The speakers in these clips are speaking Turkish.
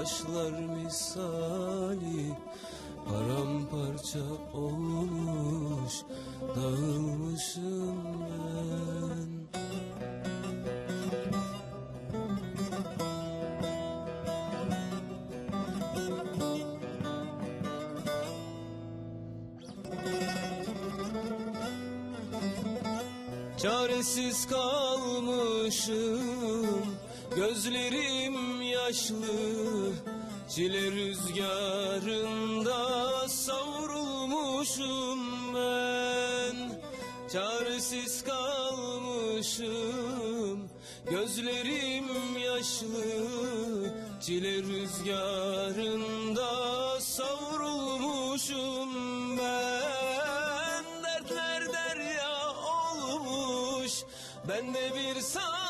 taşlar misali Paramparça olmuş dağılmışım ben. Çaresiz kalmışım Gözlerim yaşlı Çile rüzgarında savrulmuşum ben. Çaresiz kalmışım Gözlerim yaşlı Çile rüzgarında savrulmuşum ben. Dertler derya olmuş Ben de bir sandal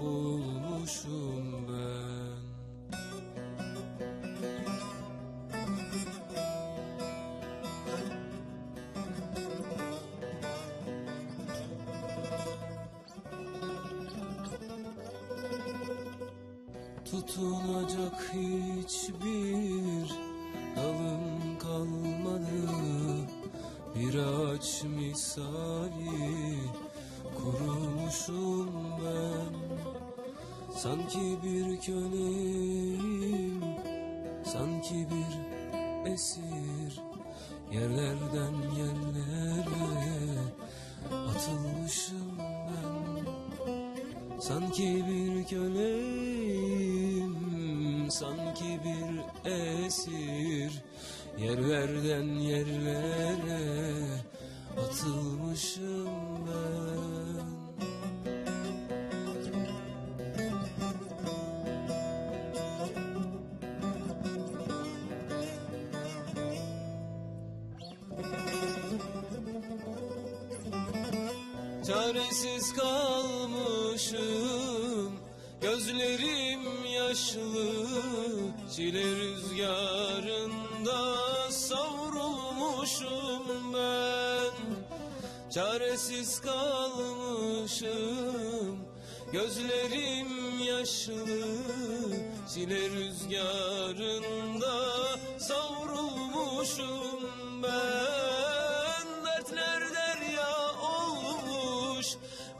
Bulmuşum ben. Tutunacak hiçbir dalım kalmadı. Bir ağaç misali kurumuşum ben Sanki bir köleyim, sanki bir esir. Yerlerden yerlere atılmışım ben Sanki bir köleyim, sanki bir esir. Yerlerden yerlere atılmışım ben. Çaresiz kalmışım Gözlerim yaşlı Çile rüzgarında savrulmuşum ben Çaresiz kalmışım Gözlerim yaşlı. Çile rüzgarında savrulmuşum ben. Dertler derya olmuş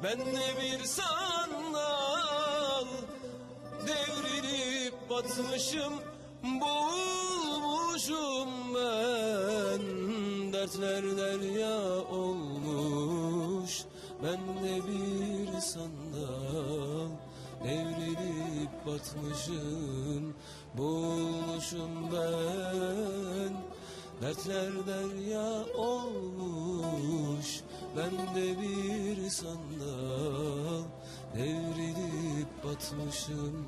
Ben de bir sandal. Devrilip batmışım Boğulmuşum ben. Dertler derya olmuş Ben de bir sandal Devrilip batmışım Boğulmuşum ben. Dertler derya olmuş Ben de bir sandal Devrilip batmışım